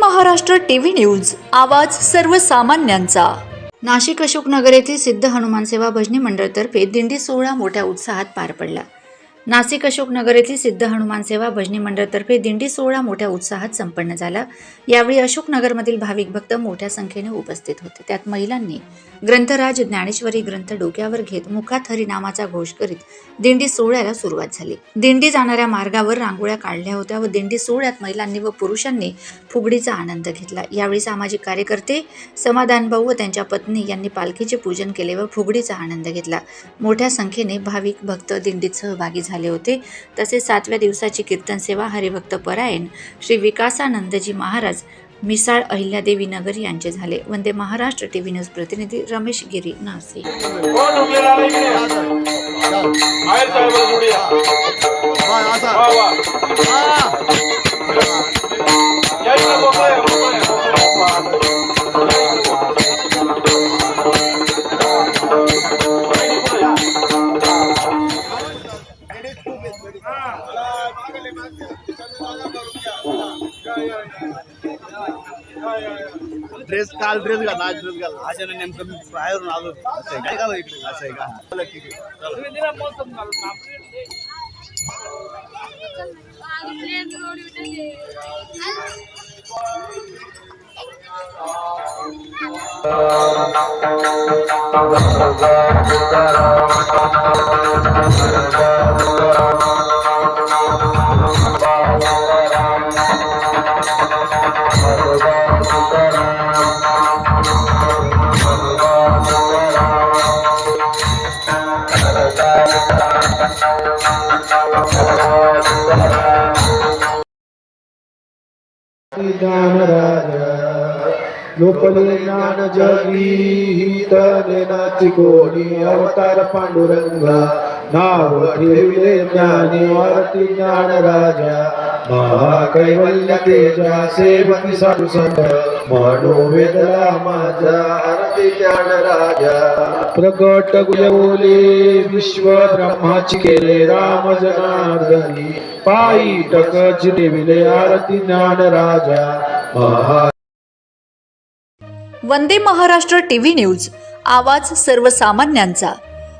Maharashtra TV news. आवाज सर्वसामान्यांचा. नाशिक अशोकनगर येथील सिद्ध हनुमान सेवा भजनी मंडळतर्फे दिंडी सोहळा मोठ्या उत्साहात पार पडला. नाशिक अशोकनगर येथील सिद्ध हनुमान सेवा भजनी मंडळतर्फे दिंडी सोहळा मोठ्या उत्साहात संपन्न झाला. यावेळी अशोकनगरमधील भाविक भक्त मोठ्या संख्येने उपस्थित होते. त्यात महिलांनी ग्रंथराज ज्ञानेश्वरी ग्रंथ डोक्यावर घेत मुखात हरिनामाचा घोष करीत दिंडी सोहळ्याला सुरुवात झाली. दिंडी जाणाऱ्या मार्गावर रांगोळ्या काढल्या होत्या व दिंडी सोहळ्यात महिलांनी व पुरुषांनी फुगडीचा आनंद घेतला. यावेळी सामाजिक कार्यकर्ते समाधान भाऊ व त्यांच्या पत्नी यांनी पालखीचे पूजन केले व फुगडीचा आनंद घेतला. मोठ्या संख्येने भाविक भक्त दिंडीत सहभागी झाले. होते. तसेच सातव्या दिवसाची कीर्तन सेवा हरिभक्त परायण श्री विकासानंदजी महाराज मिसाळ अहिल्यादेवी नगर यांचे झाले. वंदे महाराष्ट्र टीव्ही न्यूज प्रतिनिधी रमेश गिरी नाशिक. ड्रेस काल ड्रेस घाल आज ड्रेस घाल आज यानं नेमकं मी बाहेरून आलो असं आहे काय का इकडे असं आहे का चला, ठीक आहे चला. ज्ञान राजा लोकले ज्ञान जगी तनेनाची कोणी अवतार पांडुरंगा नाव ठेवले ज्ञानी आरती ज्ञान राजा महाकैवल्य तेजा सेवकी साधू संत. म्हणू माझा आरती ज्ञान राजा प्रकट गुयवले विश्व ब्रह्माची केले राम जनार्दनी. पायी टकच देविले आरती ज्ञान राजा महा वंदे महाराष्ट्र टीव्ही न्यूज. आवाज सर्वसामान्यांचा.